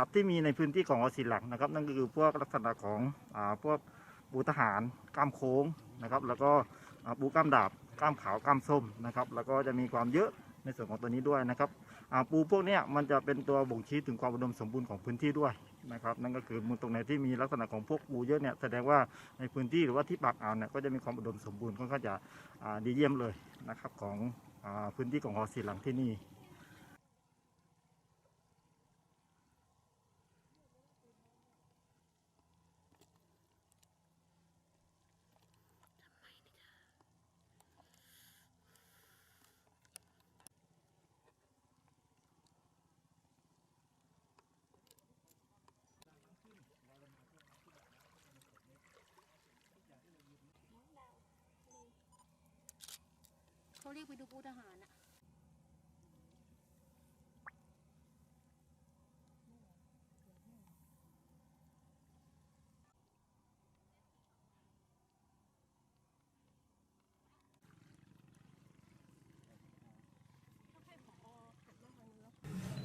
สัตว์ที่มีในพื้นที่ของออสซิลังนะครับ นั่นก็คือพวกลักษณะของอพวกปูทหารกล้ามโค้งนะครับ แล้วก็อ่าปูกล้ามดาบกล้ามขาวกล้ามส้มนะครับ แล้วก็จะมีความเยอะในส่วนของตัวนี้ด้วยนะครับปูพวกนี้มันจะเป็นตัวบ่งชี้ถึงความอุดมสมบูรณ์ของพื้นที่ด้วยนะครับ นั่นก็คือมือตรงไหนที่มีลักษณะของพวกปูเยอะเนี่ยแสดงว่าในพื้นที่หรือว่าที่ปากอ่าวเนี่ยก็จะมีความอุดมสมบูรณ์ค่อนข้างจะดีเยี่ยมเลยนะครับของอพื้นที่ของออสซิลังที่นี่ เขาเรียกไปดูปูทหารอะ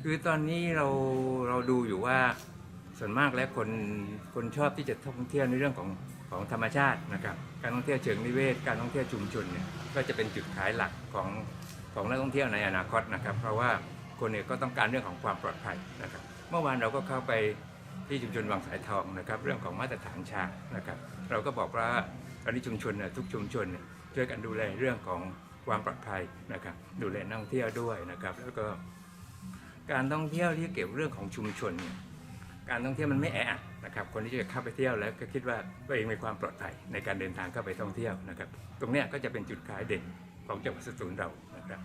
คือตอนนี้เราเราดูอยู่ว่าส่วนมากแล้วคนคนชอบที่จะท่องเที่ยวในเรื่องของ ของธรรมชาตินะครับ การท่องเที่ยวเชิงนิเวศ การท่องเที่ยวชุมชนเนี่ยก็จะเป็นจุดขายหลักของของนักท่องเที่ยวในอนาคตนะครับ เพราะว่าคนเนี่ยก็ต้องการเรื่องของความปลอดภัยนะครับ เมื่อวานเราก็เข้าไปที่ชุมชนวังสายทองนะครับ เรื่องของมาตรฐานชานะครับ เราก็บอกว่าตอนนี้ชุมชนเนี่ยทุกชุมชนเนี่ยช่วยกันดูแลเรื่องของความปลอดภัยนะครับ ดูแลนักท่องเที่ยวด้วยนะครับ แล้วก็การท่องเที่ยวที่เกี่ยวเรื่องของชุมชนเนี่ย การท่องเที่ยวมันไม่แออัดนะครับคนที่จะเข้าไปเที่ยวแล้วก็คิดว่าตัวเองมีความปลอดภัยในการเดินทางเข้าไปท่องเที่ยวนะครับ ตรงนี้ก็จะเป็นจุดขายเด่นของจังหวัดสตูลเรานะครับ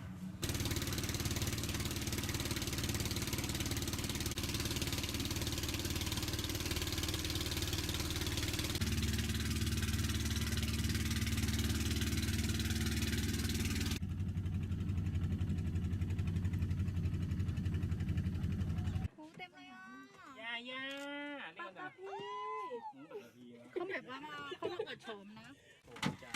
ปูเต็มเลยอะ ย่าย่าปากกาพี่เขาแบบว่ามาเขามาเปิดโฉมนะจ้า